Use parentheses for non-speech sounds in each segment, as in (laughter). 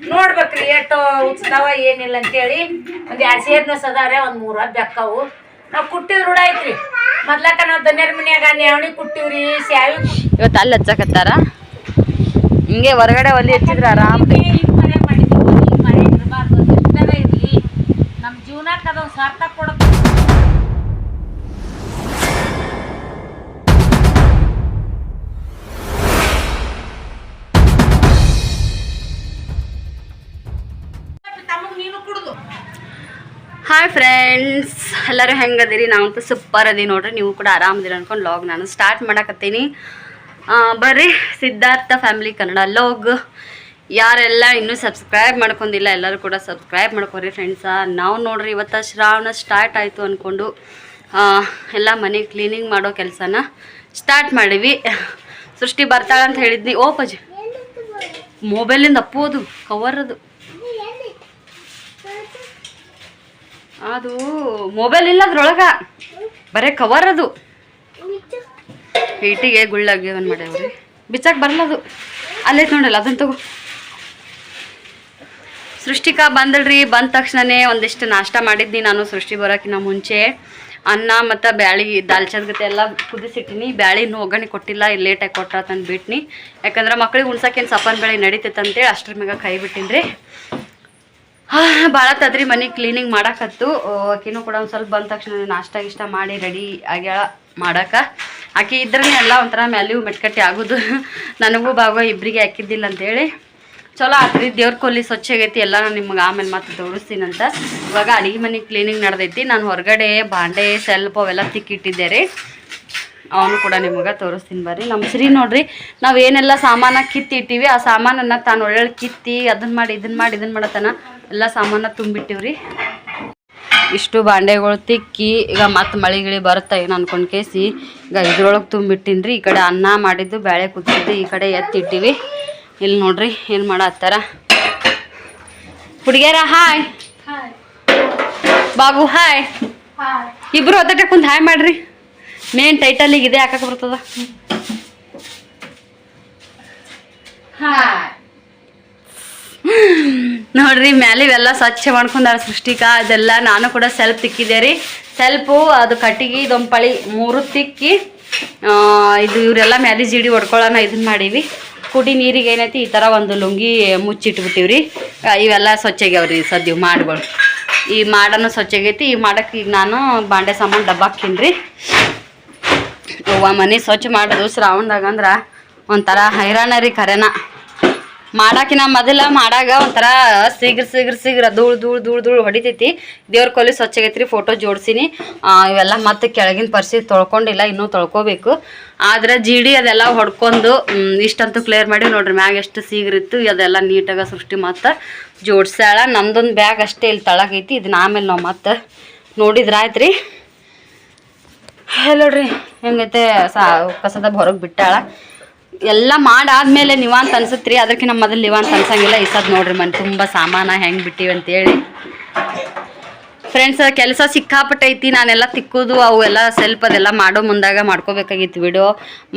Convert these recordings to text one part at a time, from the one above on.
ನೋಡ್ಬೇಕ್ರಿ ಎಷ್ಟು ಉತ್ಸವ ಏನಿಲ್ಲ ಅಂತೇಳಿ. ಒಂದ್ ಎರಡ್ ಸೇರ್ನಸ್ ಅದಾರೆ ಒಂದ್ ಮೂರ ಬೆಕ್ಕವು. ನಾವು ಕುಟ್ಟಿದ್ ರೂಢ ಐತ್ರಿ. ಮೊದ್ಲಕ್ಕ ನಾವು ದನ್ಯರ ಮನ್ಯಾಗ ನ್ಯಾವಣಿ ಕುಟ್ಟಿವ್ರಿ ಸ್ಯಾವಿ ಇವತ್ತು ಅಲ್ಲಿ ಹಚ್ಚಕತ್ತಾರ? ಹಿಂಗೆ ಹೊರಗಡೆ ಒಲಿ ಹಚ್ಚಿದ್ರ ಆರಾಮ್ ಮನೆ ಮಾಡಿದ್ವಿ ಈ ಮನೆ ಇರಬಾರ್ದು ಎಷ್ಟರ ಇರ್ಲಿ. ನಮ್ ಜೀವನಕ್ಕೆ ಅದೊಂದು ಸ್ವಾರ್ಥ ಹಾಯ್ ಫ್ರೆಂಡ್ಸ್ ಎಲ್ಲರೂ ಹೆಂಗದಿರಿ? ನಾವಂತೂ ಸೂಪರ್ ಅದೀವಿ ನೋಡ್ರಿ. ನೀವು ಕೂಡ ಆರಾಮದಿರಿ ಅನ್ಕೊಂಡು ಲಾಗ್ ನಾನು ಸ್ಟಾರ್ಟ್ ಮಾಡಕತ್ತೀನಿ. ಬರ್ರಿ. ಸಿದ್ಧಾರ್ಥ ಫ್ಯಾಮಿಲಿ ಕನ್ನಡ ಲಾಗ್ ಯಾರೆಲ್ಲ ಇನ್ನೂ ಸಬ್ಸ್ಕ್ರೈಬ್ ಮಾಡ್ಕೊಂಡಿಲ್ಲ ಎಲ್ಲರೂ ಕೂಡ ಸಬ್ಸ್ಕ್ರೈಬ್ ಮಾಡ್ಕೊರಿ ಫ್ರೆಂಡ್ಸ ನಾವು ನೋಡ್ರಿ ಇವತ್ತು ಶ್ರಾವಣ ಸ್ಟಾರ್ಟ್ ಆಯಿತು ಅಂದ್ಕೊಂಡು ಎಲ್ಲ ಮನೆ ಕ್ಲೀನಿಂಗ್ ಮಾಡೋ ಕೆಲಸನ ಸ್ಟಾರ್ಟ್ ಮಾಡಿವಿ. ಸೃಷ್ಟಿ ಬರ್ತಾಳಂತ ಹೇಳಿದ್ನಿ. ಓ ಪಜ್ ಮೊಬೈಲಿಂದ ಅಪ್ಪೋದು ಕವರ್ ಅದು ಮೊಬೈಲ್ ಇಲ್ಲ ಅದ್ರೊಳಗ ಬರೇ ಕವರ್ ಅದು. ಹೀಟಿಗೆ ಗುಳ್ಳಾಗಿ ಒಂದು ಮಾಡ್ಯಾವ ಬಿಚ್ಚಾಕ್ ಬರಲ್ಲ ಅದು. ಅಲ್ಲೇ ನೋಡಲ್ಲ ಅದನ್ನ ತಗೋ. ಸೃಷ್ಟಿಕಾ ಬಂದಳ್ರಿ, ಬಂದ ತಕ್ಷಣನೇ ಒಂದಿಷ್ಟು ನಾಷ್ಟ ಮಾಡಿದ್ನಿ ನಾನು ಸೃಷ್ಟಿ ಬರೋಕಿನ್ನ ಮುಂಚೆ. ಅನ್ನ ಮತ್ತು ಬ್ಯಾಳಿ ದಾಲ್ಚದ ಗತೆ ಎಲ್ಲ ಕುದಿಸಿಟ್ಟಿನಿ. ಬ್ಯಾಳಿನೂ ಒಗ್ಗರಣೆ ಕೊಟ್ಟಿಲ್ಲ ಲೇಟಾಗಿ ಕೊಟ್ಟ ತಂದು ಬಿಟ್ನಿ ಯಾಕಂದ್ರೆ ಮಕ್ಳಿಗೆ ಉಣ್ಸಕ್ಕೇನು ಸಪನ್ ಬೆಳೆ ನಡೀತೈತೆ ಅಂತೇಳಿ ಅಷ್ಟ್ರ ಮ್ಯಾಗ ಕೈ ಬಿಟ್ಟಿನ್ರಿ. ಭಾಳ ತದ್ರಿ ಮನೆ ಕ್ಲೀನಿಂಗ್ ಮಾಡಾಕತ್ತು. ಆಕಿನೂ ಕೂಡ ಒಂದು ಸ್ವಲ್ಪ ಬಂದ ತಕ್ಷಣ ನಾಷ್ಟ ಇಷ್ಟ ಮಾಡಿ ರೆಡಿ ಆಗ್ಯಾಳ ಮಾಡಾಕ. ಆಕೆ ಇದ್ರೇ ಎಲ್ಲ ಒಂಥರ ಮ್ಯಾಲಿವು ಮೆಟ್ಕಟ್ಟಿ ಆಗೋದು. ನನಗೂ ಭಾಗ ಇಬ್ಬರಿಗೆ ಹಾಕಿದ್ದಿಲ್ಲ ಅಂತೇಳಿ. ಚಲೋ ಆತ್ರಿ, ದೇವ್ರ ಕೊಲ್ಲಿ ಸ್ವಚ್ಛ ಆಗೈತಿ ಎಲ್ಲ ನಾನು ನಿಮ್ಗೆ ಆಮೇಲೆ ಮತ್ತೆ ತೋರಿಸ್ತೀನಂತ. ಇವಾಗ ಅಡಿಗೆ ಮನೆ ಕ್ಲೀನಿಂಗ್ ನಡೆದೈತಿ. ನಾನು ಹೊರಗಡೆ ಬಾಂಡೆ, ಸೆಲ್ಪ್ ಅವೆಲ್ಲ ತಿಕ್ಕಿಟ್ಟಿದ್ದೆ ರೀ ಅವನು ಕೂಡ ನಿಮಗೆ ತೋರಿಸ್ತೀನಿ ಬರ್ರಿ. ನಮ್ಮ ಶ್ರೀ ನೋಡ್ರಿ, ನಾವು ಏನೆಲ್ಲ ಸಾಮಾನ ಕಿತ್ತಿಟ್ಟಿವಿ, ಆ ಸಾಮಾನನ್ನ ತಾನು ಒಳ್ಳೆ ಕಿತ್ತಿ ಅದನ್ನ ಮಾಡಿ ಇದನ್ನ ಮಾಡಿ ಇದನ್ನ ಮಾಡತನ ಎಲ್ಲ ಸಾಮಾನ ತುಂಬಿಟ್ಟಿವ್ರಿ. ಇಷ್ಟು ಬಾಂಡೆಗಳು ತಿಕ್ಕಿ ಈಗ ಮತ್ತೆ ಮಳೆ ಗಿಳಿ ಬರುತ್ತೆ ಏನು ಅನ್ಕೊಂಡ್ ಕೇಸಿ ಈಗ ಇದ್ರೊಳಗೆ ತುಂಬಿಟ್ಟಿನಿ ರೀ ಈ ಕಡೆ ಅನ್ನ ಮಾಡಿದ್ದು ಬೇಳೆ ಕುದಿಸಿದ್ದು ಈ ಕಡೆ ಎತ್ತಿಟ್ಟಿವಿ. ಇಲ್ಲಿ ನೋಡ್ರಿ ಏನು ಮಾಡತ್ತಾರ. ಹುಡುಗಿಯರ ಹಾಯ್. ಬಾಬು ಹಾಯ್. ಇಬ್ರು ಒತ್ತಟ ಕುಂದು ಹಾಯ್ ಮಾಡ್ರಿ. ಮೇನ್ ಟೈಟಲಿಗೆ ಇದೆ ಹಾಕಕ್ಕೆ ಬರ್ತದ? ನೋಡ್ರಿ, ಮ್ಯಾಲೆ ಇವೆಲ್ಲ ಸ್ವಚ್ಛ ಮಾಡ್ಕೊಂಡಾರ ಸೃಷ್ಟಿಕಾ, ಅದೆಲ್ಲ ನಾನು ಕೂಡ ಸೆಲ್ಪ್ ತಿಕ್ಕಿದೆ ರೀ ಸೆಲ್ಪ್ ಅದು ಕಟ್ಟಿಗೆ, ದೊಂಪಳಿ ಪಳಿ ಮೂರು ತಿಕ್ಕಿ ಇದು ಇವರೆಲ್ಲ ಮ್ಯಾಲೆ ಜೀಡಿ ಹೊಡ್ಕೊಳ್ಳೋಣ ಇದನ್ನ ಮಾಡೀವಿ. ಕುಡಿ ನೀರಿಗೆ ಏನೈತಿ, ಈ ಥರ ಒಂದು ಲುಂಗಿ ಮುಚ್ಚಿಟ್ಬಿಟ್ಟಿವ್ರಿ. ಇವೆಲ್ಲ ಸ್ವಚ್ಛ ಆಗ್ಯಾವ್ರಿ ಸದ್ಯ ಮಾಡ್ಗಳು. ಈ ಮಾಡನು ಸ್ವಚ್ಛ ಆಗೈತಿ, ಈ ಮಾಡಕ್ಕೆ ಈಗ ನಾನು ಬಾಂಡೆ ಸಾಮಾನು ಡಬ್ಬ ಹಾಕ್ತೀನಿ ರೀ ಅವ್ವ ಮನೆ ಸ್ವಚ್ಛ ಮಾಡೋದು ಶ್ರಾವಣದಾಗ ಅಂದ್ರೆ ಒಂಥರ ಹೈರಾಣ ರೀ ಕರೆನ ಮಾಡಾಕಿನ ಮೊದಲ ಮಾಡಾಗ ಒಂಥರ ಸಿಗ್ರ ಸಿಗ್ರ ಸಿಗ್ರ ಧೂಳ್ ಧೂಳು ಧೂಳು ಧೂಳು ಹೊಡಿತೈತಿ. ದೇವ್ರ ಕೊಲಿ ಸ್ವಚ್ಛ ಆಗೈತ್ರಿ ಫೋಟೋ ಜೋಡಿಸಿನಿ ಇವೆಲ್ಲ ಮತ್ತೆ ಕೆಳಗಿನ ಪರಿಸ್ಥಿತಿ ತೊಳ್ಕೊಂಡಿಲ್ಲ, ಇನ್ನೂ ತೊಳ್ಕೊಬೇಕು. ಆದ್ರೆ ಜಿಡಿ ಅದೆಲ್ಲ ಹೊಡ್ಕೊಂಡು ಇಷ್ಟಂತೂ ಕ್ಲಿಯರ್ ಮಾಡಿ ನೋಡ್ರಿ. ಮ್ಯಾಗ ಎಷ್ಟು ಸೀಗ್ರಿತ್ತು ಅದೆಲ್ಲ ನೀಟಾಗ ಸೃಷ್ಟಿ ಮತ್ತೆ ಜೋಡ್ಸ್ಯಾಳ. ನಮ್ದೊಂದು ಬ್ಯಾಗ್ ಅಷ್ಟೇ ಇಲ್ಲಿ ತಳಗೈತಿ. ಇದನ್ನ ಆಮೇಲೆ ನಾವು ಮತ್ತೆ ನೋಡಿದ್ರೆ ಹಲೋ ರೀ ನೋಡ್ರಿ, ಹೆಂಗೈತೆ, ಸಾ, ಕಸದ ಹೊರಗೆ ಬಿಟ್ಟಾಳ. ಎಲ್ಲ ಮಾಡಾದ್ಮೇಲೆ ನಿವಾಂತ ಅನ್ಸತ್ರಿ. ಅದಕ್ಕಿಂತ ಮೊದಲು ನಿವಾಂತ ಅನ್ಸಂಗಿಲ್ಲ. ಇಸದ್ ನೋಡ್ರಿ ಮನೆ, ತುಂಬ ಸಾಮಾನ ಹೆಂಗೆ ಬಿಟ್ಟಿವಿ ಅಂತೇಳಿ. ಫ್ರೆಂಡ್ಸ್ ಕೆಲಸ ಸಿಕ್ಕಾಪಟ್ಟೈತಿ. ನಾನೆಲ್ಲ ತಿಕ್ಕೋದು ಅವು ಎಲ್ಲ ಸ್ವಲ್ಪ ಅದೆಲ್ಲ ಮಾಡೋ ಮುಂದಾಗ ಮಾಡ್ಕೋಬೇಕಾಗಿತ್ತು ವಿಡಿಯೋ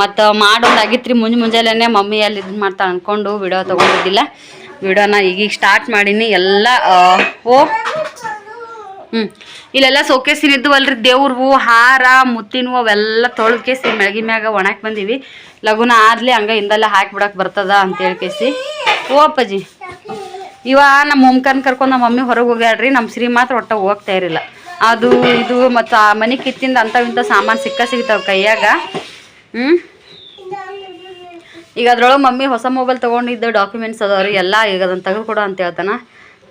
ಮತ್ತು ಮಾಡೋದಾಗಿತ್ತು ರೀ ಮುಂಜೆ ಮುಂಜಾನೆ ಮಮ್ಮಿ ಅಲ್ಲಿ ಇದು ಮಾಡ್ತಾ ಅಂದ್ಕೊಂಡು ವಿಡಿಯೋ ತೊಗೊಂಡಿದ್ದಿಲ್ಲ. ವಿಡಿಯೋನ ಈಗೀಗ ಸ್ಟಾರ್ಟ್ ಮಾಡೀನಿ. ಎಲ್ಲ ಓ ಹ್ಞೂ ಇಲ್ಲೆಲ್ಲ ಸೋಕೇಸಿನ ಇದ್ವಲ್ರಿ. ದೇವ್ರವು ಹಾರ ಮುತ್ತಿನವು ಅವೆಲ್ಲ ತೊಳ್ಕೇಸಿ ಮೆಳಗಿ ಮ್ಯಾಗ ಒಣಕ್ಕೆ ಬಂದೀವಿ. ಲಗುನ ಆದ್ಲಿ ಹಂಗ ಹಿಂದೆಲ್ಲ ಹಾಕ್ಬಿಡಕ್ ಬರ್ತದ ಅಂತ ಹೇಳ್ಕೇಸಿ ಓ ಅಪ್ಪಾಜಿ. ಇವ ನಮ್ಮ ಹೋಮ್ಕನ್ ಕರ್ಕೊಂಡು ನಮ್ಮ ಮಮ್ಮಿ ಹೊರಗೆ ಹೋಗ್ಯಾಡ್ರಿ ನಮ್ಮ ಶ್ರೀ ಮಾತ್ರ ಒಟ್ಟ ಹೋಗ್ತಾ ಇರಲಿಲ್ಲ. ಅದು ಇದು ಮತ್ತು ಆ ಮನೆ ಕಿತ್ತಿಂದ ಅಂಥವು ಇಂಥ ಸಾಮಾನು ಸಿಕ್ಕ ಸಿಗ್ತಾವೆ ಕೈಯಾಗ. ಹ್ಞೂ ಈಗ ಅದ್ರೊಳಗೆ ಮಮ್ಮಿ ಹೊಸ ಮೊಬೈಲ್ ತೊಗೊಂಡಿದ್ದು ಡಾಕ್ಯುಮೆಂಟ್ಸ್ ಅದಾವ್ರಿ ಎಲ್ಲ ಈಗ ಅದನ್ನು ತೆಗೆದು ಕೊಡು ಅಂತ ಹೇಳ್ತಾನ.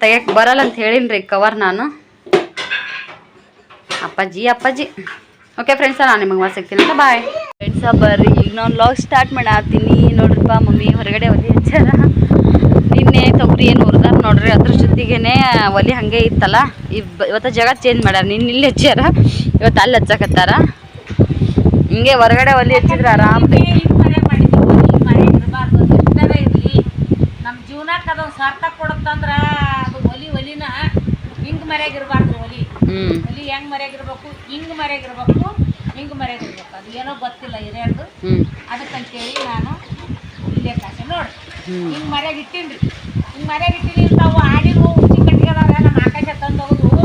ತೆಗಿಯಕ್ಕೆ ಬರಲ್ಲ ಅಂತ ರೀ ಕವರ್ ನಾನು. ಅಪ್ಪಾಜಿ ಅಪ್ಪಾಜಿ. ಓಕೆ ಫ್ರೆಂಡ್ಸ ನಾನು ನಿಮಗೆ ಸಿಗ್ತೀನಿ ಅಂತ ಬಾಯ್ ಫ್ರೆಂಡ್ಸ ಬರ್ರಿ. ಈಗ ನಾನು ಲಾಗ್ ಸ್ಟಾರ್ಟ್ ಮಾಡತ್ತೀನಿ ನೋಡ್ರಿಪ್ಪ ಮಮ್ಮಿ ಹೊರಗಡೆ ಒಲೆ ಹಚ್ಚಾರ ನಿನ್ನೆ ತೊಗರಿ ಏನು ಹುರಿದಾರ ನೋಡ್ರಿ. ಅದ್ರ ಜೊತೆಗೇನೆ ಒಲೆ ಹಾಗೆ ಇತ್ತಲ್ಲ. ಇವತ್ತ ಇವತ್ತು ಜಗ ಚೇಂಜ್ ಮಾಡ್ಯಾರ. ನಿನ್ನ ಇಲ್ಲಿ ಹಚ್ಚಾರ ಇವತ್ತು ಅಲ್ಲಿ ಹಚ್ಚಕತ್ತಾರ. ಹಿಂಗೆ ಹೊರಗಡೆ ಒಲೆ ಹಚ್ಚಿದ್ರೆ ಆರಾಮ್ ಈ ಮನೆ ಮಾಡಿದ್ವಿ ಈ ಮನೆ ಇರಬಾರ್ದು ಎಷ್ಟರ ಇರ್ಲಿ. ನಮ್ ಜೀವನಕ್ಕೆ ಅದೊಂದು ಸ್ವಾರ್ಥ ಕೊಡುತ್ತಂದ್ರ ಅದು ಒಲಿ ಒಲಿನ ಹಿಂಗ್ ಮರ್ಯಾಗ ಇರಬಾರ್ದು ಒಲಿ. ಒಲಿ ಹೆಂಗ್ ಮರ್ಯಾಗಿರ್ಬೇಕು ಹಿಂಗೆ ಹಿಂಗ್ ಮರ್ಯಾಗ ಇರ್ಬೇಕು. ಹಿಂಗ್ ಮರ್ಯಾಗ ಇರ್ಬೇಕು ಅದು ಏನೋ ಗೊತ್ತಿಲ್ಲ ಹಿರಿಯರ್ದು. ಅಂತ ಅದಕ್ಕಂತೇಳಿ ನಾನು ಇಲ್ಲೇ ಕಾಸೆ ನೋಡಿ. ಹಿಂಗ್ ಮರ್ಯಾಗ ಇಟ್ಟೀನ್ರಿ. ಮರ್ಯಾಗ ಇಟ್ಟಿರಿ ಇಂಥವು ಆಡಿವು ಹುಚ್ಚಿ ಕಟ್ಟಿಗೆದವ್ರ ನಮ್ಮ ಆಕಾಶ ತಂದು ಹೋಗುದು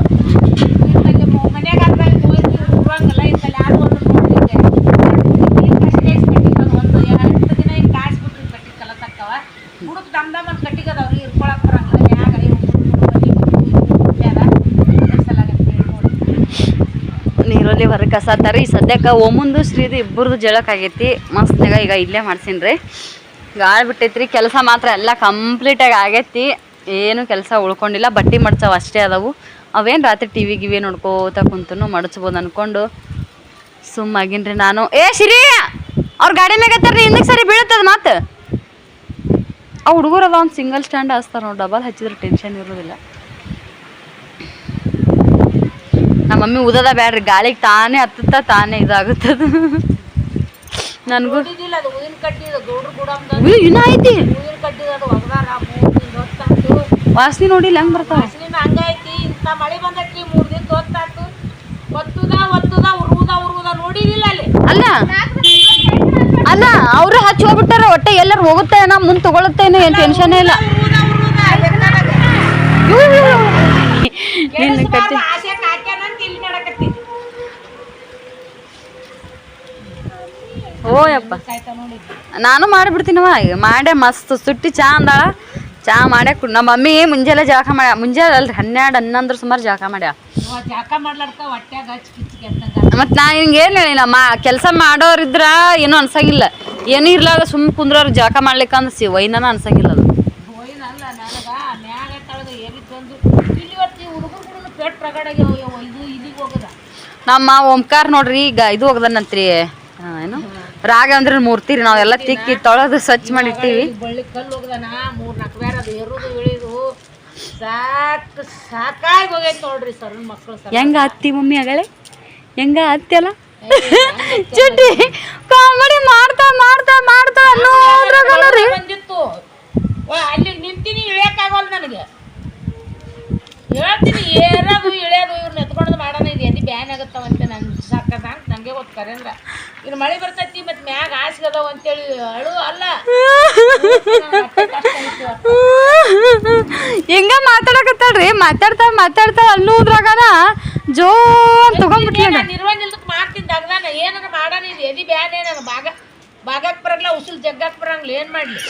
ಇಂಥಲ್ಲಿ ಮನ್ಯಾಗ ಅದ್ರ ಹೋಯ್ತು ಊರಂಗಲ್ಲ ಇಂಥಲ್ಲಿ ಯಾರು ಒಂದು ನೋಡ್ಲಿಕ್ಕೆ ಕಟ್ಟಿಗೆ ಒಂದು ಎಂಟು ದಿನ ಹಿಂಗೆ ಕಾಯಿಸ್ಬಿಟ್ರಿ ಕಟ್ಟಿಗೆ ಕಲಸಕ್ಕವ ಹುಡುಕ್ ದಮ್ ದಮ್ ಅಂತ ಕಟ್ಟಿಗೆದವ್ರಿ ಇರ್ಕೊಳಕ್ ಬರಂಗಿಲ್ಲ ಮ್ಯಾಗ ನೀರಲ್ಲಿ ಹೊರಗೆ ತರ. ಈ ಸದ್ಯಕ್ಕೆ ಒಮ್ಮಂದು ಶ್ರೀದು ಇಬ್ಬರದು ಜಳಕ್ ಮಸ್ತಾಗ ಈಗ ಇಲ್ಲೇ ಮಾಡ್ಸೀನಿ ಗಾಳಿ ಬಿಟ್ಟೈತ್ರಿ. ಕೆಲಸ ಮಾತ್ರ ಎಲ್ಲ ಕಂಪ್ಲೀಟಾಗಿ ಆಗೈತಿ. ಏನು ಕೆಲಸ ಉಳ್ಕೊಂಡಿಲ್ಲ. ಬಟ್ಟೆ ಮಡ್ಚಾವ ಅಷ್ಟೇ ಅದಾವು. ಅವೇನು ರಾತ್ರಿ ಟಿ ವಿ ಗಿವಿ ನೋಡ್ಕೋತ ಕುಂತನು ಮಡಚ್ಬೋದು ಅಂದ್ಕೊಂಡು ಸುಮ್ಮಾಗಿನ್ರಿ ನಾನು. ಏ, ಶ್ರೀ! ಅವ್ರ ಗಾಡಿ ಮ್ಯಾಗತ್ತಾರ್ರಿ ಹಿಂದಕ್ಕೆ ಸರಿ ಬೀಳುತ್ತದ ಮತ್ತೆ ಆ ಹುಡುಗರು ಅದ ಒಂದು ಸಿಂಗಲ್ ಸ್ಟ್ಯಾಂಡ್ ಹಾಸ್ತಾರೆ ನೋಡಿ. ಡಬಲ್ ಹಚ್ಚಿದ್ರೆ ಟೆನ್ಷನ್ ಇರೋದಿಲ್ಲ. ನಮ್ಮ ಮಮ್ಮಿ ಉದದ ಬ್ಯಾಡ್ರಿ ಗಾಳಿಗೆ ತಾನೇ ಹತ್ತುತ್ತ ತಾನೇ ಇದಾಗುತ್ತದ. ನನಗೂ ಇನ್ನ ಐತಿ. ವಾಸನೆ ನೋಡಿಲ್ಲ ಹೆಂಗ್ ಬರ್ತಾವ? ಅಲ್ಲಿ. ಅಲ್ಲ ಅವ್ರು ಹಚ್ಚಿ ಹೋಗ್ಬಿಟ್ಟಾರ ಒಟ್ಟೆ ಎಲ್ಲರೂ ಹೋಗುತ್ತೆ ನಾ ಮುಂದೆ ತಗೊಳುತ್ತೇನೋ ಏನು ಟೆನ್ಷನ್ ಇಲ್ಲ. ನಿನ್ನ ಕಟ್ಟಿ ಕೆಡಿಸ್ಬಾರ್ದು, ಆಸೆ ಕಾಕ್ಯಾನಂತ ಇಲ್ಲಿ ಮಾಡಕತ್ತಿ ಓಯಪ್ಪ. ನಾನು ಮಾಡಿಬಿಡ್ತೀನವ ಮಾಡೇ ಮಸ್ತ್ ಸುಟ್ಟಿ ಚಾ ಅಂದಾಳ. ಚಾ ಮಾಡ್ಯಾ ನಮ್ಮ ಮಮ್ಮಿ ಮುಂಜಾನೆ ಜಳಕ ಮಾಡ್ಯ ಮುಂಜಾನೆ ಅಲ್ರಿ ಹನ್ನೆರಡು ಹನ್ನೊಂದ್ರ ಸುಮಾರು ಜಳಕ ಮಾಡ್ಯ ಮತ್ತು ನಾ ಹಿಂಗೆ ಏನು ಹೇಳಿಲ್ಲ ಮಾ ಕೆಲಸ ಮಾಡೋರಿದ್ರ ಏನೂ ಅನ್ಸಂಗಿಲ್ಲ. ಏನೂ ಇರ್ಲಾರ್ದ ಸುಮ್ಮ ಕುಂದ್ರವ್ರು ಜಳಕ ಮಾಡ್ಲಿಕ್ಕೆ ಅನ್ಸಿ ವೈನನ ಅನ್ಸಂಗಿಲ್ಲ ಅದು. ನಮ್ಮ ಓಂಕಾರ ನೋಡ್ರಿ ಈಗ ಇದು ಹೋಗದನಂತ್ರಿ ಆ, ಅಂದ್ರೆ ಮೂರ್ತಿ ರೀ ನಾವೆಲ್ಲ ತಿಕ್ಕಿ ತೊಳೆದು ಸ್ವಚ್ಛ ಸರ್ ಹೆಂಗ ಅತ್ತಿ ಮಮ್ಮಿ ಆಗಳೆ? ಹೆಂಗ ಅತ್ತಿ ಅಲ್ಲ? ಚುಟ್ಟಿ ಕಾಮಿಡಿ ಮಾಡ್ತಾ ಮಾಡ್ತಾ ಮಾಡ್ತಾ ಅನ್ನೋದ್ರಾಗ ರೀ ಬಂದಿತ್ತು ವಾ, ಅಲ್ಲಿ ನಿಂತೀನಿ ಇಳಿಯಕ್ಕಾಗಲ್ಲ ನನಗೆ ಹೇಳ್ತೀನಿ ಏರೋದು ಇಳಿಯೋದು ಇವ್ರನ್ನ ಎತ್ಕೊಂಡು ಮಾಡೋಣ ಇದು ಎದಿ ಬ್ಯಾನ್ ಆಗತ್ತವಂತೆ ನನ್ ಸಾಕದ ಅಂತ ನಂಗೆ ಗೊತ್ತು ಕರೆಂದ್ರ ಇನ್ನು ಮಳೆ ಬರ್ತೈತಿ ಮತ್ತೆ ಮ್ಯಾಗ ಹಾಸ್ಗದವ ಅಂತೇಳಿ ಅಳು ಅಲ್ಲ ಹಿಂಗ ಮಾತಾಡಕತ್ತಾಳ್ರಿ ಮಾತಾಡ್ತಾ ಮಾತಾಡ್ತಾ ಅನ್ನೋದ್ರಾಗನ ಜೋ ಅಂತ ತಗೊಂಡ್ಬಿಟ್ಲ ನಿರ್ವಂಜಿಲ್ದಕ್ ಮಾಡ್ತೀನಿ ದಗ್ದಾನ ಏನಾರ ಮಾಡೋಣ ಇದು ಎದಿ ಬ್ಯಾನ್ ಏನಾರ ಭಾಗ ಭಾಗಕ್ಕೆ ಬರಲ್ಲ ಉಸುಲ್ ಜಗ್ಗಕ್ಕೆ ಬರಂಗಿಲ್ಲ ಏನು ಮಾಡಲಿ?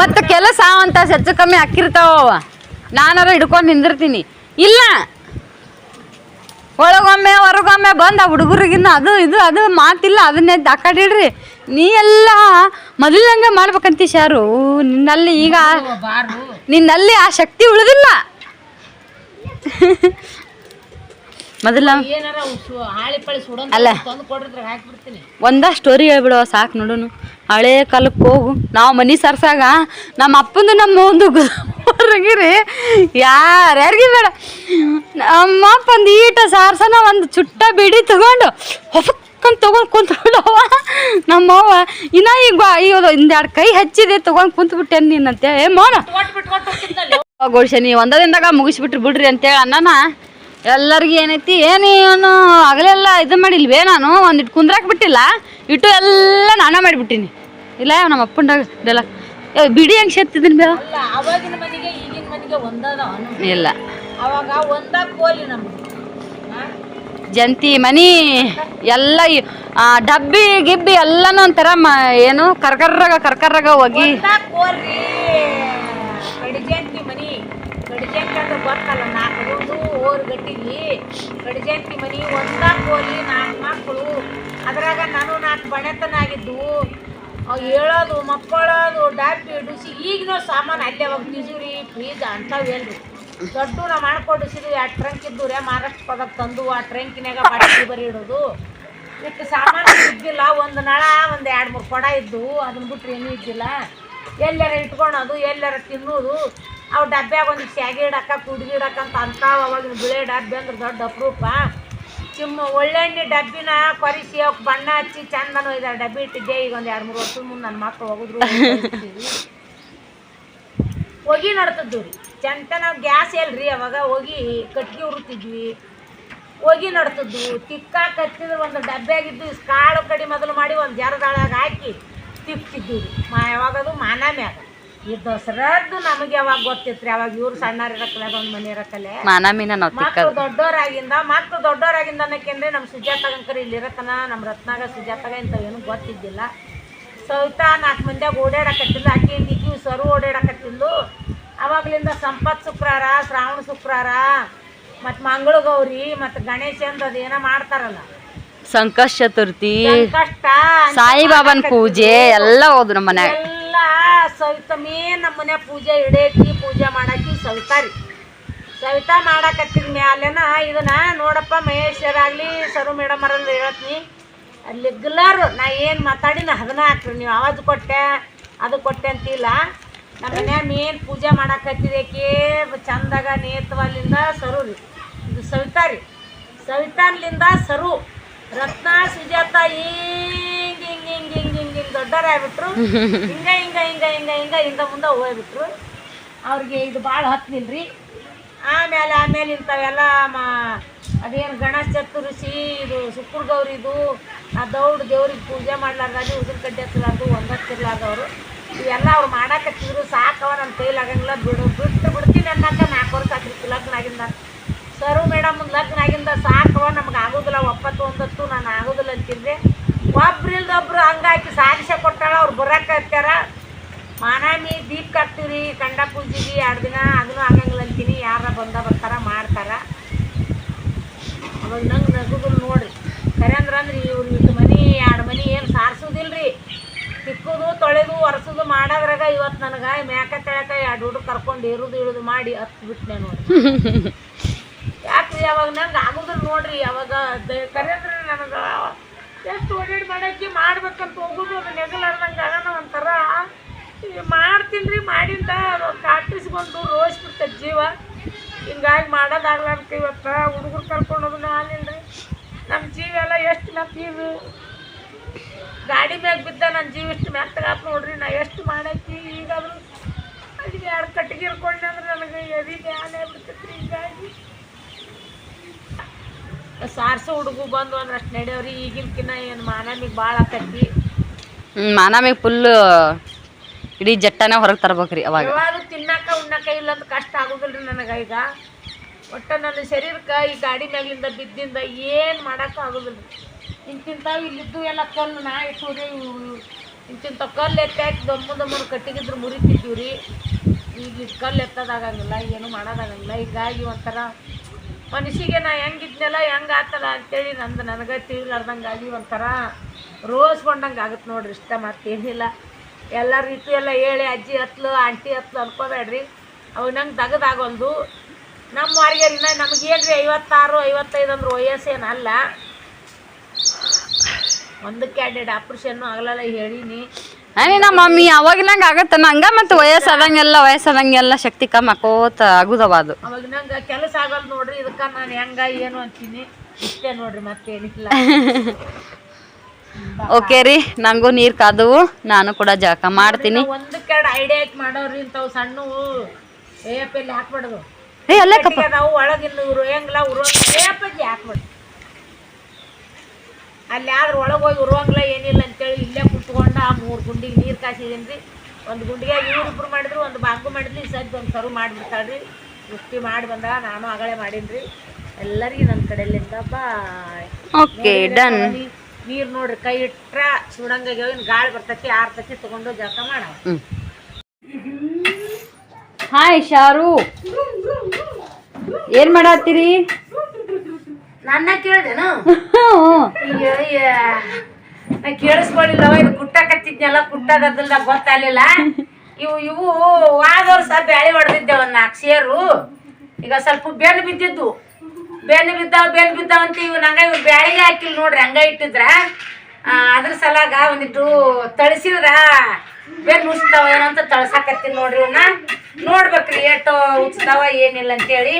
ಮತ್ತ ಕೆಲಸ ಅಂತ ಹೆಚ್ಚು ಕಮ್ಮಿ ಅಕ್ಕಿರ್ತಾವ ನಾನಾರ ಹಿಡ್ಕೊಂಡು ನಿಂದಿರ್ತೀನಿ. ಇಲ್ಲ. ಒಳಗೊಮ್ಮೆ ಹೊರಗೊಮ್ಮೆ ಬಂದ ಹುಡುಗರಿಗಿನ್ನ ಅದು ಇದು ಅದು ಮಾತಿಲ್ಲ ಅದನ್ನೇ ದಾಕಾಡಿಡ್ರಿ ನೀ ಎಲ್ಲ ಮೊದಲಂಗೆ ಮಾಡ್ಬೇಕಂತಿ ಶಾರು. ನಿನ್ನಲ್ಲಿ ಈಗ ನಿನ್ನಲ್ಲಿ ಆ ಶಕ್ತಿ ಉಳಿದಿಲ್ಲ. ಮೊದಲ ಅಲ್ಲ. ಒಂದ ಸ್ಟೋರಿ ಹೇಳ್ಬಿಡವ ಸಾಕು ನೋಡೋನು. ಹಳೆ ಕಾಲಕ್ಕೆ ಹೋಗು. ನಾವು ಮನೆ ಸರ್ಸಾಗ ನಮ್ಮ ಅಪ್ಪಂದು ನಮ್ಮ ಒಂದು ಹೊರಗಿರಿ ಯಾರ್ಯಾರಿಗೆ ಬೇಡ. ನಮ್ಮ ಅಪ್ಪಂದು ಈಟ ಸಾರ್ಸನ ಒಂದು ಚುಟ್ಟ ಬಿಡಿ ತಗೊಂಡು ಹೊಸಕ್ಕಂತ ತಗೊಂಡು ಕುಂತ್ಕೊಂಡವ ನಮ್ಮವ್ವ ಇನ್ನ ಈಗ ಈಗ ಎರಡು ಕೈ ಹಚ್ಚಿದೆ ತಗೊಂಡು ಕುಂತ್ಬಿಟ್ಟೆ ನೀನಂತೆ ಏ ಮೋನ. ಕೊಟ್ಟು ಬಿಟ್ಕೊಟ್ಟು ಒಂದದಿಂದಾಗ ಗೋಡ್ಸನಿ ಒಂದ ದಿನದಾಗ ಮುಗಿಸ್ಬಿಟ್ರಿ ಬಿಡ್ರಿ ಅಂತೇಳಿ ಅಣ್ಣನ. ಎಲ್ಲರಿಗೂ ಏನೈತಿ? ಏನೇನು ಆಗಲೆಲ್ಲ ಇದು ಮಾಡಿಲ್ವೇ ನಾನು? ಒಂದಿಟ್ಟು ಕುಂದ್ರಾಕ್ ಬಿಟ್ಟಿಲ್ಲ. ಇಟ್ಟು ಎಲ್ಲ ನಾನೇ ಮಾಡಿಬಿಟ್ಟಿನಿ. ಇಲ್ಲ ನಮ್ಮ ಅಪ್ಪನ ಇದೆಲ್ಲ. ಬಿಡಿ ಹೆಂಗೆ ಸೇರ್ತಿದ್ದೀನಿ ಬೇವ ಅಲ್ಲ ಅವಾಗಿನ ಮನೆಗೆ ಈಗಿನ ಮನೆಗೆ ಒಂದದ ಅವನು ಇಲ್ಲ. ಅವಾಗ ಒಂದ ಕೋಲಿ ನಮ್ಗೆ ಜಂತಿ ಮನಿ ಎಲ್ಲ ಡಬ್ಬಿ ಗಿಬ್ಬಿ ಎಲ್ಲನೂ ಒಂಥರ ಮ ಏನು ಕರ್ಕರ್ರಾಗ ಕರ್ಕರ್ರಾಗ ಹೋಗಿ. ಮನಿ. ಕಡಿಜಂತಿ ಅಂದ್ರೆ ಗೊತ್ತಲ್ಲ ನಾಲ್ಕು ಓರ್ ಗಟ್ಟಿಲಿ ಗಡಿಜಂತಿ ಮನಿ ಒಂದ ಕೋಲಿ ನಾಲ್ಕು ಮಕ್ಕಳು ಅದ್ರಾಗ ನಾನು ನಾಲ್ಕು ಬಣೆತನಾಗಿದ್ದು ಹೇಳೋದು, ಮಕ್ಕಳೋದು ಡಬ್ಬಿ ಡುಸಿ ಈಗಿನ ಸಾಮಾನು ಅಲ್ಲೇ ಅವಾಗ ಪಿಜುರಿ ಫ್ರೀಜ್ ಅಂಥವೇನು ದೊಡ್ಡ ನಾವು ಮಾಡ್ಕೊಂಡಿಸಿದ್ವಿ ಆ ಟ್ರಂಕ್ ಇದ್ದು ರೇ ಮಹಾರಾಷ್ಟ್ರ ಪದಕ್ಕೆ ತಂದು, ಆ ಟ್ರಂಕಿನಾಗ ಬಟ್ಟೆ ಬರಿ ಇಡೋದು. ಇಟ್ಟು ಸಾಮಾನು ಇದ್ದಿಲ್ಲ, ಒಂದು ನಳ, ಒಂದು ಎರಡು ಮೂರು ಕೊಡ ಇದ್ದು ಅದನ್ನ ಬಿಟ್ರೆ ಏನೂ ಇದ್ದಿಲ್ಲ. ಎಲ್ಲರ ಇಟ್ಕೊಳೋದು, ಎಲ್ಲರ ತಿನ್ನೋದು. ಅವು ಡಬ್ಬ್ಯಾಗ ಒಂದು ಶ್ಯಾಗಿ ಇಡಕ್ಕ, ಕುಡ್ಗಿ ಇಡಕ್ಕಂತ ಅಂತಾವ. ಅವಾಗಿನ ಬಿಳೆ ಡಬ್ಬಿ ಅಂದ್ರೆ ದೊಡ್ಡ ಅಪರೂಪ. ಚಿಮ್ಮ ಒಳ್ಳೆಣ್ಣೆ ಡಬ್ಬಿನ ಕೊರಿಸಿ ಅವಕ್ಕೆ ಬಣ್ಣ ಹಚ್ಚಿ ಚಂದನ ಒಯ್ದಾರೆ ಡಬ್ಬಿ ಇಟ್ಟಿದ್ದೆ. ಈಗ ಒಂದು ಎರಡು ಮೂರು ವರ್ಷದ ಮುಂದೆ ನನ್ನ ಮಕ್ಕಳು ಹೋಗಿದ್ರು, ಹೋಗಿ ನಡ್ತಿದ್ವು ರೀ ಚಂತ ನಾವು ಗ್ಯಾಸ್ ಎಲ್ರಿ ಅವಾಗ ಹೋಗಿ ಕಟ್ಗೆ ಉರುತಿದ್ವಿ. ಹೋಗಿ ನಡ್ತಿದ್ವು ತಿಕ್ಕ ಕತ್ತಿದ್ರೆ ಒಂದು ಡಬ್ಬ್ಯಾಗಿದ್ದು ಕಾಳು ಕಡಿ ಮೊದಲು ಮಾಡಿ ಒಂದು ಜರದಾಳಾಗ ಹಾಕಿ ತಿಕ್ತಿದ್ವಿ ರೀ ಮಾ ಯಾವಾಗದು ಮಾನ ಮ್ಯಾಗ. ಈ ದಸರಾದ್ದು ನಮಗೆ ಯಾವಾಗ ಗೊತ್ತಿತ್ರಿ? ಅವಾಗ ಇವ್ರು ಸಣ್ಣಾರ ಇರಕ್ಕಲ್ಲ ಒಂದು ಮನೆ ಇರಕ್ಕಲೆ ಮಾನ ಮೀನ ನಾವು ಮತ್ತು ತಿಕ್ಕದು. ದೊಡ್ಡೋರಾಗಿಂದ ಮತ್ತು ದೊಡ್ಡೋರಾಗಿಂದ ಅನ್ನಕ್ಕೆಂದ್ರೆ ನಮ್ಮ ಸುಜಾತಗಂಕರ ಇಲ್ಲಿ ಇರತನ ನಮ್ಮ ರತ್ನಾಗ ಸುಜಾತಗ ಏನು ಗೊತ್ತಿದ್ದಿಲ್ಲ. ಸವಿತಾ ನಾಲ್ಕು ಮಂದಿಯಾಗ ಓಡಾಡಕತ್ತಿಲ್ಲ ಆಕೆ ಈಕಿ ಸರು ಓಡಾಡಕತ್ತಿದ್ಲು. ಅವಾಗ್ಲಿಂದ ಸಂಪತ್ ಶುಕ್ರಾರ ಶ್ರಾವಣ ಶುಕ್ರಾರ ಮತ್ತು ಮಂಗಳ ಗೌರಿ ಗಣೇಶ ಗಣೇಶಂದು ಅದೇನೋ ಮಾಡ್ತಾರಲ್ಲ. ಸಂಕಷ್ಟ ಚತುರ್ಥಿ ಸಂಕಷ್ಟ ಸಾಯಿಬಾಬಾನ್ ಪೂಜೆ ಎಲ್ಲ ಹೋದ್ರು ನಮ್ಮ ಮನ್ಯಾಗ. ಎಲ್ಲ ಸವಿತಮೇ ಮೇನ್ ನಮ್ಮ ಮನೆ ಪೂಜೆ ಇಡೇತಿ ಪೂಜೆ ಮಾಡಾಕಿ ಸವಿತಾರಿ ಸವಿತಾ ಮಾಡಾಕತ್ತಿದ ಮ್ಯಾಲೆನ ಇದನ್ನ ನೋಡಪ್ಪ ಮಹೇಶ್ವರಾಗ್ಲಿ ಸರು ಮೇಡಮ್ ಅರಲ್ಲಿ ಹೇಳ್ತೀನಿ ರೆಗ್ಯುಲರ್ ನಾ ಏನು ಮಾತಾಡಿನ ಅದನ್ನ ಹಾಕ್ರಿ ನೀವು ಆವಾಜ್ ಕೊಟ್ಟೆ ಅದು ಕೊಟ್ಟೆ ಅಂತಿಲ್ಲ. ನಮ್ಮ ಮನ್ಯಾಗ ಮೇನ್ ಪೂಜೆ ಮಾಡಾಕತ್ತಿದೇಕಿ ಚಂದಾಗ ನೇತವಲ್ಲಿಂದ ಸರು ರೀ. ಇದು ಸವಿತಾ ರೀ. ಸವಿತಾನ್ಲಿಂದ ಸರು ರತ್ನ ಸುಜಾತ ಹಿಂಗ್ ಹಿಂಗ್ ಹಿಂಗ್ ಹಿಂಗ್ ಹಿಂಗ್ ಹಿಂಗ್ ದೊಡ್ಡರ ಆಗ್ಬಿಟ್ರು (laughs) ಹಿಂಗ ಹಿಂಗ ಹಿಂಗ ಹಿಂಗ ಹಿಂಗ ಹಿಂಗ ಮುಂದೆ ಹೋಗ್ಬಿಟ್ರು. ಅವ್ರಿಗೆ ಇದು ಭಾಳ ಹತ್ತಿಲ್ರಿ. ಆಮೇಲೆ ಆಮೇಲೆ ಇಂಥವೆಲ್ಲ ಮಾ ಅದೇನು ಗಣೇಶ ಚತುರ್ಸಿ ಇದು ಶುಕ್ರ ಗೌರಿದು ಆ ದೌಡ್ ದೇವ್ರಿಗೆ ಪೂಜೆ ಮಾಡ್ಲಾರ್ದಾಗಿ ಉಸಿರು ಕಡ್ಡಿ ಹತ್ತಲಾರ್ದು ಅವರು ಇವೆಲ್ಲ ಅವ್ರು ಮಾಡಾಕತ್ತಿದ್ರು ಸಾಕವ ನನ್ನ ಕೈಲಾಗಂಗಿಲ್ಲ ಬಿಡು ಬಿಟ್ಟು ಬಿಡ್ತೀನಿ ಅನ್ನಕ ನಾಲ್ಕು ವರ್ಷ ಆಗಿರ್ತಿಲ್ಲ ಲಗ್ನ ಆಗಿಂದ. ಸರು, ಮೇಡಮ್ ಲಗ್ನ ಆಗಿಂದ ಸಾಕವ, ನಮ್ಗೆ ಆಗೋದಿಲ್ಲ, ಒಪ್ಪತ್ತು ಒಂದತ್ತು, ನಾನು ಆಗೋದಿಲ್ಲ ಅಂತಿದ್ದೆ ಒಬ್ರಿಲ್ದೊಬ್ರು ಹಂಗಾಕಿ ಸಾಧಿಸ ಕೊಟ್ಟಾಳ, ಅವ್ರು ಬರೋಕ್ಕಾರ ಮಾನಾಮಿ ದೀಪ ಹಾಕ್ತೀವಿ ಕಂಡ ಪೂಜೆಗೆ ಎರಡು ದಿನ ಅದನ್ನು ಆಗಂಗಿಲ್ಲ ಅಂತೀನಿ, ಯಾರ ಬಂದ ಬರ್ತಾರ, ಮಾಡ್ತಾರ. ಅವಾಗ ನಂಗೆ ನಗುಗಳು ನೋಡ್ರಿ. ಖರೆ ಅಂದ್ರೆ ಇವ್ರು ಇಟ್ಟು ಮನಿ ಎರಡು ಮನಿ ಏನು ಸಾರಿಸೋದಿಲ್ರಿ. ತಿಕ್ಕೋದು, ತೊಳೆದು, ಒರೆಸೋದು ಮಾಡೋದ್ರಾಗ ಇವತ್ತು ನನಗೆ ಮ್ಯಾಕ ತೆಳಕ ಎರಡು ಹುಡುಗ ಕರ್ಕೊಂಡು ಇರೋದು ಇಳಿದು ಮಾಡಿ ಹತ್ತು ಬಿಟ್ಟನೆ ನೋಡಿ (laughs) ಯಾಕ್ರಿ ಅವಾಗ ನಂಗೆ ಆಗೋದ್ರ ನೋಡ್ರಿ, ಅವಾಗ ಕರೆಯಂದ್ರೆ ನನಗೆ ಎಷ್ಟು ಓಡಾಡಿ ಮಾಡಕ್ಕೆ ಮಾಡ್ಬೇಕಂತ ಹೋಗೋದು, ಅದು ನೆಗಲಾರ್ದಂಗೆ ಆಗೋಣ ಒಂಥರ. ಮಾಡ್ತೀನಿ ರೀ ಮಾಡಿಂದ ಕಾಟಿಸ್ಕೊಂಡು ರೋಸ್ ಬಿಡ್ತದೆ ಜೀವ. ಹಿಂಗಾಗಿ ಮಾಡೋದಾಗ್ಲಾರ್ಕ ಇವತ್ತು ಹುಡುಗರು ಕರ್ಕೊಂಡು ಆಲಿಲ್ಲ ರೀ ನಮ್ಮ ಜೀವ ಎಲ್ಲ ಎಷ್ಟು ನಪ್ಪೀದು ಗಾಡಿ ಮ್ಯಾಗ ಬಿದ್ದ ನನ್ನ ಜೀವ ಇಷ್ಟು ಮೆತ್ತಗಾತ್ ನೋಡ್ರಿ, ನಾ ಎಷ್ಟು ಮಾಡಾಕಿ ಈಗಾದ್ರೂ ಅಲ್ಲಿ ಎರಡು ಕಟ್ಟಿಗೆ ಇರ್ಕೊಂಡೆ ಅಂದ್ರೆ ನನಗೆ ಎದಿ ಬ್ಯಾನೆ ಬಿಡ್ತೈತಿ ರೀ ಹಿಂಗಾಗಿ ಸಾರ್ಸೋ ಹುಡುಗು ಬಂದು ಅಂದ್ರೆ ಅಷ್ಟು ನಡೆಯವ್ರಿ ಈಗಿನ್ಕಿನ್ನ ಏನು ಮಾನಮಿಗೆ ಭಾಳ ಆಕೈತಿ ಮಾನಾಮಿಗೆ ಫುಲ್ಲು ಫುಲ್ ಇಡೀ ಜಟ್ಟನ ಹೊರಗೆ ತರ್ಬೇಕ್ರಿ ಅವಾಗ. ಯಾವಾಗ ತಿನ್ನಾಕ ಉಣ್ಣಾಕ ಇಲ್ಲ ಅಂತ ಕಷ್ಟ ಆಗೋದಿಲ್ರಿ ನನಗೆ ಈಗ. ಒಟ್ಟು ನನ್ನ ಶರೀರಕ್ಕೆ ಈ ಗಾಡಿ ಮ್ಯಾಗಿಂದ ಬಿದ್ದಿಂದ ಏನು ಮಾಡೋಕ್ಕೂ ಆಗೋದಿಲ್ಲ ಇಂತಿಂತಾವು ಇಲ್ಲಿದ್ದು ಎಲ್ಲ ಕಲ್ಲು ನಾ ಇಟ್ಟು ಇಂತಿಂತ ಕಲ್ಲು ಎತ್ತಿ ಹಾಕಿ ದಮ್ಮು ದಮ್ಮನ ಕಟ್ಟಿಗಿದ್ರು ಮುರಿತಿದ್ದೀವಿ ರೀ ಈಗ ಇದು ಕಲ್ಲು ಎತ್ತದಾಗಂಗಿಲ್ಲ ಏನು ಮಾಡೋದಾಗಂಗಿಲ್ಲ ಹೀಗಾಗಿ ಒಂಥರ ಮನುಷ್ಯಗೆ ನಾ ಹೆಂಗಿದ್ನೆಲ್ಲ ಹೆಂಗೆ ಆತಲ್ಲ ಅಂತೇಳಿ ನಂದು ನನಗೆ ತಿಳಿಲಾರ್ದಂಗಾಗಿ ಒಂಥರ ರೋಸ್ಕೊಂಡಂಗೆ ಆಗುತ್ತೆ ನೋಡ್ರಿ ಇಷ್ಟ ಮತ್ತೇನಿಲ್ಲ ಎಲ್ಲ ರೀತಿ ಎಲ್ಲ ಹೇಳಿ, ಅಜ್ಜಿ ಹತ್ಲು, ಆಂಟಿ ಹತ್ಲು ಅನ್ಕೋಬೇಡ್ರಿ. ಅವು ನಂಗೆ ತೆಗೆದಾಗಲ್ದು. ನಮ್ಮ ವಾರಿಗೇರಿನ ನಮಗೇನ್ರಿ ಐವತ್ತಾರು, ಐವತ್ತೈದು ಅಂದ್ರೆ ವಯಸ್ಸೇನಲ್ಲ ಒಂದಕ್ಕೆ ಎರಡು ಆಪ್ರೇಷನ್ನು ಆಗಲ್ಲ ಹೇಳೀನಿ. ಅದೇ ನಮ್ಮ ಮಮ್ಮಿ ಅವಾಗಿನಂಗ ಆಗತ್ತ. ನಂಗ ಮತ್ತು ವಯಸ್ಸಾದಂಗೆಲ್ಲ ವಯಸ್ಸಾದಂಗೆಲ್ಲ ಶಕ್ತಿ ಕಮ್ಮ ಆಕೋತ ಆಗುದವ ಅದು. ಕೆಲಸ ಆಗಲ್ಲ ನೋಡ್ರಿ ಇದಕ್ಕ ನಾನು ಹೆಂಗ ಏನು ಅಂತೀನಿ. ಇಷ್ಟೇ ನೋಡ್ರಿ ಮತ್ತೇನಿಲ್ಲ ಓಕೆ ರೀ ನಂಗೂ ನೀರು ಕಾದವು ನಾನು ಕೂಡ ಜಳಕ ಮಾಡ್ತೀನಿ. ಒಂದಕ್ಕೆ ಎರಡು ಐಡಿಯಾ ಐತ್ ಮಾಡೋರಿ ಇಂಥವು ಸಣ್ಣವು. ಏಯಪ್ಪ ಇಲ್ಲಿ ಹಾಕ್ಬಿಡೋದು. ಏ ಅಲ್ಲೇ ಕಪ್ಪ ಕಟ್ಟಿಗೆ ಅದಾವು ಒಳಗಿನ್ನು ಉರಿಯಂಗಿಲ್ಲ ಉರೋ ಏಪಜ್ಜಿ ಹಾಕ್ಬಿಡು. ಅಲ್ಲಿ ಆದ್ರೆ ಒಳಗೆ ಹೋಗಿ ಉರುವಂಗಿಲ್ಲ ಏನಿಲ್ಲ ಅಂತೇಳಿ ಇಲ್ಲೇ ಕುತ್ಕೊಂಡು ಆ ಮೂರು ಗುಂಡಿಗೆ ನೀರು ಕಾಸಿದ್ದೀನಿ ರೀ ಒಂದು ಗುಂಡಿಗೆ ಇವ್ರಿಬ್ರು ಮಾಡಿದ್ರು ಒಂದು ಬಾಂಗು ಮಾಡಿದ್ರಿ ಸದ್ದು ಒಂದು ಸರ್ವ್ ಮಾಡಿಬಿಡ್ತಾಳೆ ರೀ ವೃಷ್ಟಿ ಮಾಡಿ ಬಂದಾಗ ನಾನು ಆಗಲೇ ಮಾಡೀನಿ ರೀ ಎಲ್ಲರಿಗೂ ನನ್ನ ಕಡೆಯಲ್ಲಿಂದ ಓಕೆ ಡನ್ ನೀರು ನೋಡ್ರಿ ಕೈ ಇಟ್ರ ಸುಡಂಗಾಗಿ ಹೋಗಿ ಗಾಳಿ ಬರ್ತೈತಿ ಆರ್ತತಿ ತಗೊಂಡು ಜಳಕ ಮಾಡ. ಹಾಯ್ ಶಾರು ಏನ್ ಮಾಡತ್ತೀರಿ? ನನ್ನ ಕೇಳ್ದೇನು. ನಾ ಕೇಳಿಸ್ಕೊಳ್ಳಿಲ್ಲವ ಇದು ಕುಟ್ಟಕತ್ತಿದ್ನೆಲ್ಲ ಕುಟ್ಟದಲ್ಲ ಗೊತ್ತಾಗ್ಲಿಲ್ಲ. ಇವು ಇವು ವಾದ ವರ್ಷ ಬ್ಯಾಳಿ ಹೊಡೆದಿದ್ದೆ ಒಂದು ನಾಲ್ಕು ಸೇರು ಈಗ ಸ್ವಲ್ಪ ಬೆನ್ನು ಬಿದ್ದಿದ್ದು. ಬೆನ್ನು ಬಿದ್ದಾವ ಬೆನ್ನು ಬಿದ್ದಾವ ಅಂತ ಇವು ನಂಗೆ ಇವು ಬ್ಯಾಳಿಗೆ ಹಾಕಿಲ್ಲ ನೋಡ್ರಿ ಹಂಗ ಇಟ್ಟಿದ್ರ. ಅದ್ರ ಸಲಾಗ ಒಂದಿಟ್ಟು ತಳಿಸಿದ್ರ. ಬೆನ್ನು ಉಚ್ತಾವ ಏನಂತ ತಳಸಾಕತ್ತೀನಿ ನೋಡ್ರಿ ಇವನ್ನ ನೋಡ್ಬೇಕ್ರಿ ಏಟು ಉಚ್ತಾವ ಏನಿಲ್ಲ ಅಂತೇಳಿ.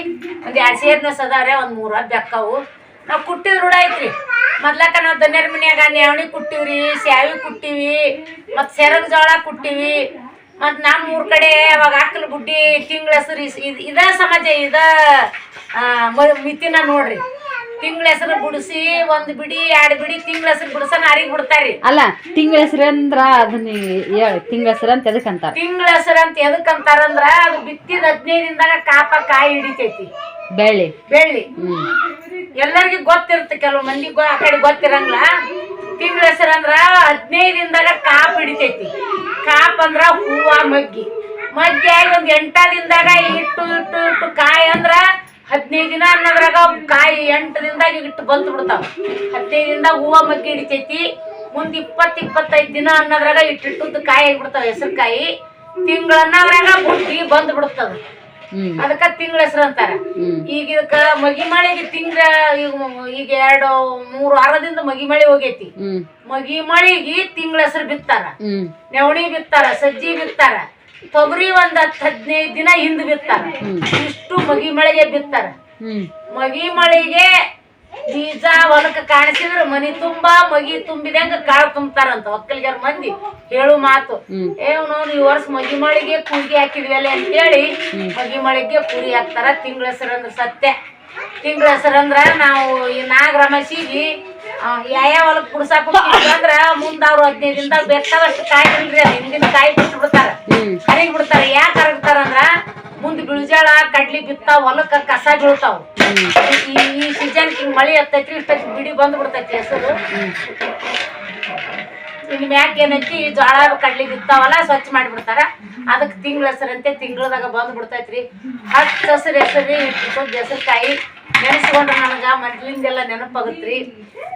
ಒಂದ್ ಎರಡು ಸೇರ್ನ ಸದಾರೆ ಒಂದ್ ಮೂರು ಬೆಕ್ಕವು ನಾವು ಕುಟ್ಟಿದ ರೂಢ ಐತ್ರಿ. ಮೊದ್ಲಕ್ಕ ನಾವು ದನ್ಯರ ಮನ್ಯಾಗ ನೇವಣಿ ಕುಟ್ಟಿವ್ರಿ, ಸ್ಯಾವಿ ಕುಟ್ಟಿವಿ, ಮತ್ತು ಸೆರಗ್ ಜೋಳ ಕುಟ್ಟಿವಿ. ಮತ್ತು ನಮ್ಮ ಮೂರ್ ಕಡೆ ಅವಾಗ ಹಾಕಲ್ ಗುಡ್ಡಿ ತಿಂಗಳ ಹೆಸರು ಇದ ಸಮಾಜ, ಇದ ಮಿತಿನ ನೋಡ್ರಿ. ತಿಂಗಳ ಹೆಸರು ಬಿಡಿಸಿ ಒಂದ್ ಬಿಡಿ ಎರಡ್ ಬಿಡಿ ತಿಂಗಳ ಹೆಸರು ಬಿಡಿಸ ನಾರಿಗೆ ಬಿಡ್ತಾರಿ. ಅಲ್ಲ ತಿಂಗಳ ಹೆಸರು ಅಂದ್ರ ಅದನ್ನ ಹೇಳಿ ತಿಂಗಳ ಹೆಸರು ಅಂತ ಎದಕ್ ಅಂತಾರ? ತಿಂಗಳ ಹೆಸರು ಅಂತ ಎದಕ್ ಅಂತಾರಂದ್ರ ಅದು ಬಿತ್ತಿದ ಹದಿನೈದಿಂದಾಗ ಕಾಪ ಕಾಯಿ ಹಿಡಿತೈತಿ. ಬೆಳ್ಳಿ. ಬೆಳ್ಳಿ. ಎಲ್ಲರಿಗೂ ಗೊತ್ತಿರುತ್ತೆ ಕೆಲವು ಮಂದಿ ಆ ಕಡೆ ಗೊತ್ತಿರಂಗಿಲ್ಲ. ತಿಂಗಳ ಹೆಸರು ಅಂದ್ರ ಹದಿನೈದಿಂದಾಗ ಕಾಪ್ ಹಿಡಿತೈತಿ. ಕಾಪ್ ಅಂದ್ರ ಹೂವ ಮಗ್ಗಿ. ಮಗ್ಗಿ ಆಗಿ ಒಂದ್ ಎಂಟಾದಿಂದಾಗ ಇಟ್ಟು ಇಟ್ಟು ಇಟ್ಟು ಕಾಯಿ ಅಂದ್ರ ಹದಿನೈದು ದಿನ ಅನ್ನೋದ್ರಾಗ ಕಾಯಿ ಎಂಟು ದಿನದಾಗ ಇಟ್ಟು ಬಂತು ಬಿಡ್ತಾವ. ಹದಿನೈದು ದಿನದಾಗ ಹೂವ ಮಗ್ಗಿ ಹಿಡಿತೈತಿ ಮುಂದೆ ಇಪ್ಪತ್ತು ಇಪ್ಪತ್ತೈದು ದಿನ ಅನ್ನೋದ್ರಾಗ ಇಟ್ಟಿಟ್ಟದ್ದು ಕಾಯಿ ಆಗಿಬಿಡ್ತಾವ ಹೆಸರು ಕಾಯಿ. ತಿಂಗಳ ಅನ್ನೋದ್ರಾಗ ಬುಟ್ಟಿ ಬಂದು ಬಿಡ್ತದ. ಅದಕ್ಕ ತಿಂಗಳ ಹೆಸರು ಅಂತಾರ. ಈಗ ಇದಕ್ಕ ಮಗಿ ಮಳೆಗೆ ತಿಂಗಳ ಈಗ ಈಗ ಎರಡು ಮೂರು ವಾರದಿಂದ ಮಗಿ ಮಳೆ ಹೋಗೈತಿ. ಮಗಿ ಮಳಿಗೆ ತಿಂಗಳ ಹೆಸರು ಬಿತ್ತಾರ. ನೆವಣಿ ಬಿತ್ತಾರ ಸಜ್ಜಿ ಬಿತ್ತಾರ. ತೊಗರಿ ಒಂದ್ ಹತ್ತು ಹದಿನೈದು ದಿನ ಹಿಂದ್ ಬಿತ್ತಾರ. ಇಷ್ಟು ಮಗಿ ಮಳೆಗೆ ಬಿತ್ತಾರ. ಮಗಿ ಮಳೆಗೆ ಬೀಜ ಹೊಲಕ್ಕ ಕಾಣಿಸಿದ್ರ ಮನಿ ತುಂಬಾ ಮಗಿ ತುಂಬಿದಂಗ ಕಾಳು ತುಂಬತಾರಂತ ಒಕ್ಕಲಿಗರ ಮಂದಿ. ಹೇಳು ಮಾತು. ಏ ಏವ್ ಈ ವರ್ಷ ಮಗಿ ಮಳಿಗೆ ಕುಗಿ ಅಂತ ಹೇಳಿ ಮಗಿ ಮಳಿಗೆ ಕುರಿ ಹಾಕ್ತಾರ. ತಿಂಗಳ ಹೆಸರಂದ್ರ ಸತ್ಯ. ತಿಂಗಳ ಹೆಸರಂದ್ರ ನಾವು ಈ ನಾಗರಮಸಿಗೆ ಯಾವ ಹೊಲಕ್ ಕುಡ್ಸಾಕ ಅಂದ್ರ ಮುಂದ ಅವ್ರು ಹದಿನೈದು ದಿನದಾಗ ಬೇಕಾದಷ್ಟು ಕಾಯಿ ಬಿಡ್ರಿ ಅದು. ಹಿಂದಿನ ಕಾಯಿ ಬಿಟ್ಟು ಬಿಡ್ತಾರ. ಕರಿಗ್ ಬಿಡ್ತಾರ. ಯಾಕೆ ಕರಗ್ತಾರ ಅಂದ್ರ ಮುಂದ್ ಬಿಳಿಜಾಳ ಕಡ್ಲಿ ಬಿತ್ತಾವ ಹೊಲಕ್ಕ ಕಸ ಬೀಳ್ತಾವ ಈ ಸೀಸನ್ ಹಿಂಗ್ ಮಳಿ ಹತ್ತೈತಿ ಇಷ್ಟೊತ್ತಿ ಬಿಡಿ ಬಂದ್ ಬಿಡ್ತೈತಿ ಹೆಸರು. ಇನ್ ಮ್ಯಾಕ್ ಏನೈತಿ, ಈ ಜೋಳ ಕಡ್ಲಿ ಬಿತ್ತಾವಲ್ಲ ಸ್ವಚ್ಛ ಮಾಡಿಬಿಡ್ತಾರ. ಅದಕ್ಕೆ ತಿಂಗಳ ಹೆಸರಂತೆ, ತಿಂಗಳದಾಗ ಬಂದು ಬಿಡ್ತೈತ್ರಿ. ಹತ್ತು ಹಸಿರು ಹೆಸರು ಇಟ್ಟು ಹೆಸರು ಕಾಯಿ ನೆನೆಸ್ಕೊಂಡ್ರೆ ನನಗೆ ಮೊದ್ಲಿಂದೆಲ್ಲ ನೆನಪಾಗತ್ರಿ.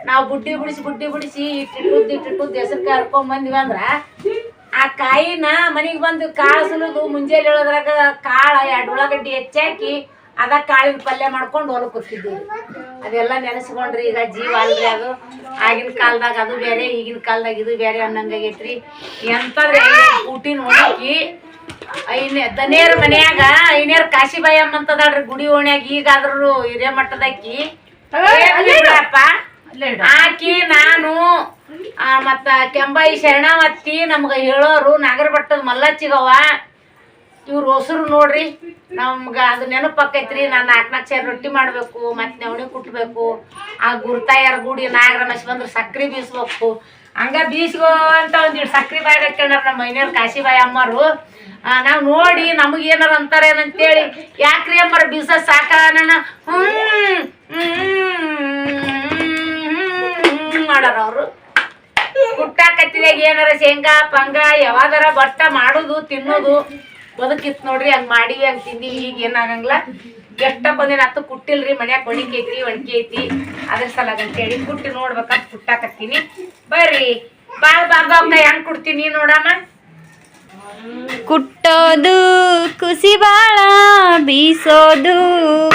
ನಾವು ಬುಡ್ಡಿ ಬಿಡಿಸಿ ಬುಡ್ಡಿ ಬಿಡಿಸಿ ಇಟ್ಟಿಟ್ಟುದ್ ಇಟ್ಟಿಟ್ಟುದ್ ಹೆಸರು ಕಾಯಿ ಹರ್ಕೊಂಡ್ ಬಂದಿವ ಅಂದ್ರ, ಆ ಕಾಯಿನ ಮನಿಗ್ ಬಂದು ಕಾಳು ಸುಲಿದು ಮುಂಜಾನೆ ಹೇಳೋದ್ರಾಗ ಕಾಳ ಎರಡು ಉಳ್ಳಾಗಡ್ಡಿ ಹೆಚ್ಚಾಕಿ ಅದ ಕಾಳಿನ ಪಲ್ಯ ಮಾಡ್ಕೊಂಡು ಹೊಲಕ್ಕೆ ಕೂತಿದ್ವಿ. ಅದೆಲ್ಲ ನೆನೆಸ್ಕೊಂಡ್ರಿ ಈಗ ಜೀವ ಅಲ್ರಿ ಅದು. ಆಗಿನ ಕಾಲದಾಗ ಅದು ಬೇರೆ ಈಗಿನ ಕಾಲದಾಗ ಇದು ಬೇರೆ ಅನ್ನಂಗಾಗೈತ್ರಿ. ಎಂತಂದ್ರೆ ಊಟಿನ ಒಣಗಿ ಐನೇ ದನೇರ ಮನ್ಯಾಗ ಐನೇರ್ ಕಾಶಿಬಾಯಿ ಅಮ್ಮಂತದಾಳ್ರಿ ಗುಡಿ ಓಣ್ಯಾಗ ಈಗಾದ್ರೂ ಹಿರಿಯ ಮಟ್ಟದಾಕಿ. ಬಿಡಪ್ಪ? ಆಕಿ ನಾನು ಮತ್ತ ಕೆಂಬಾಯಿ ಶರಣಾವತಿ ನಮ್ಗ ಹೇಳೋರು ನಾಗರಭಟ್ಟದ ಮಲ್ಲಚ್ಚಿಗವ ಮಲ್ಲಚ್ಚಿಗವ್ವ. ಇವ್ರ ಹೊಸರು ನೋಡ್ರಿ, ನಮ್ಗ ಅದು ನೆನಪಾಕೈತ್ರಿ ನಾನು ನಾಲ್ಕು ನಾಲ್ಕು ಸೇರಿ ರೊಟ್ಟಿ ಮಾಡ್ಬೇಕು, ಮತ್ತೆ ನೆವಣಿ ಕುಟ್ಬೇಕು. ಆ ಗುರ್ತಾಯರ ಗುಡಿ ನಾಗರಮಶ್ ಬಂದ್ರೆ ಸಕ್ರಿ ಬೀಸ್ಬೇಕು. ಹಂಗ ಬೀಸ್ಗೋ ಅಂತ ಒಂದಿಟ್ಟು ಸಕ್ರಿ ಬಾಯಿ ಹಾಕ್ಕೊಂಡ್ರ ನಮ್ಮ ಮೈನೇರ್ ಕಾಶಿಬಾಯಿ ಅಮ್ಮರು ನಾವು ನೋಡಿ ನಮಗೆ ಏನಾರ ಅಂತಾರೇನಂತೇಳಿ ಯಾಕ್ರಿ ಅಮ್ಮರ ಬೀಸ ಸಾಕ ಹ್ಮ್ ಮಾಡಾರ ಅವರು. ಕುಟ್ಟಾಕತ್ತಿದಾಗ ಏನಾರ ಶೇಂಗಾ, ಪಂಗ ಯಾವಾಗಾರ ಭತ್ತ ಮಾಡೋದು, ತಿನ್ನೋದು. ಬದುಕಿತ್ ನೋಡ್ರಿ ಹಂಗ್ ಮಾಡಿ ಹಂಗ್ ತಿಂದಿವಿ ಈಗ ಏನಾಗಂಗಿಲ್ಲ ಎಷ್ಟ ಬಂದಿನ ಹತ್ತು ಕುಟ್ಟಿಲ್ರಿ ಮನ್ಯಾಗ ಕೊಣಿಕೆ ಐತಿ ಒಣಕಿ ಐತಿ. ಅದ್ರ ಸಲಗ ಅಂತೇಳಿ ಕುಟ್ಟಿ ನೋಡ್ಬೇಕಂತ ಕುಟ್ಟಾಕತ್ತೀನಿ. ಬರ್ರಿ ಬಾಳ್ ಅಂತ ಹೆಂಗ್ ಕುಡ್ತೀನಿ ನೋಡಮ್ಮ. ಕುಟ್ಟೋದು ಕುಸಿ ಬಾಳ ಬೀಸೋದು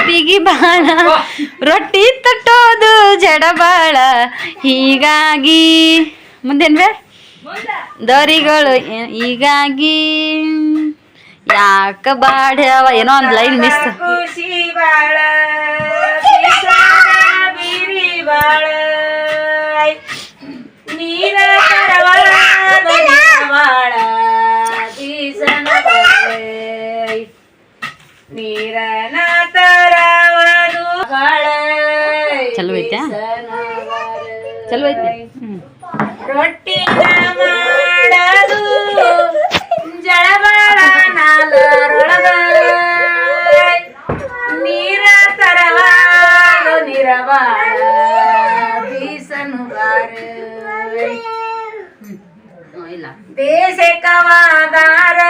ಬಿಗಿ ಬಾಳ. ರೊಟ್ಟಿ ತಟ್ಟೋದು ಜಡ ಬಾಳ. ಹೀಗಾಗಿ ಮುಂದೇನ್ವೆ ದರಿಗಳು ಈಗಾಗಿ ಹೀಗಾಗಿ. ಯಾಕ ಬಾಡ್ಯಾವ ಏನೋ ಒಂದು ಲೈನ್ ಮಿಸ್ ಖುಷಿ ಬಾಳ ಬೀರಿ ಬಾಳ. ನೀರ ಬಾಳ ಬೀಸನ ಬಾಳ ನೀರನ ತರವದು ಬಾಳ. ಚಲೋ ಐತ್ಯಾ? ಬಾಳ. ಚಲೋ ಐತಿ ಹ್ಮ್. ರೊಟ್ಟಿನ ದೇಶ ಕವಾದಾರ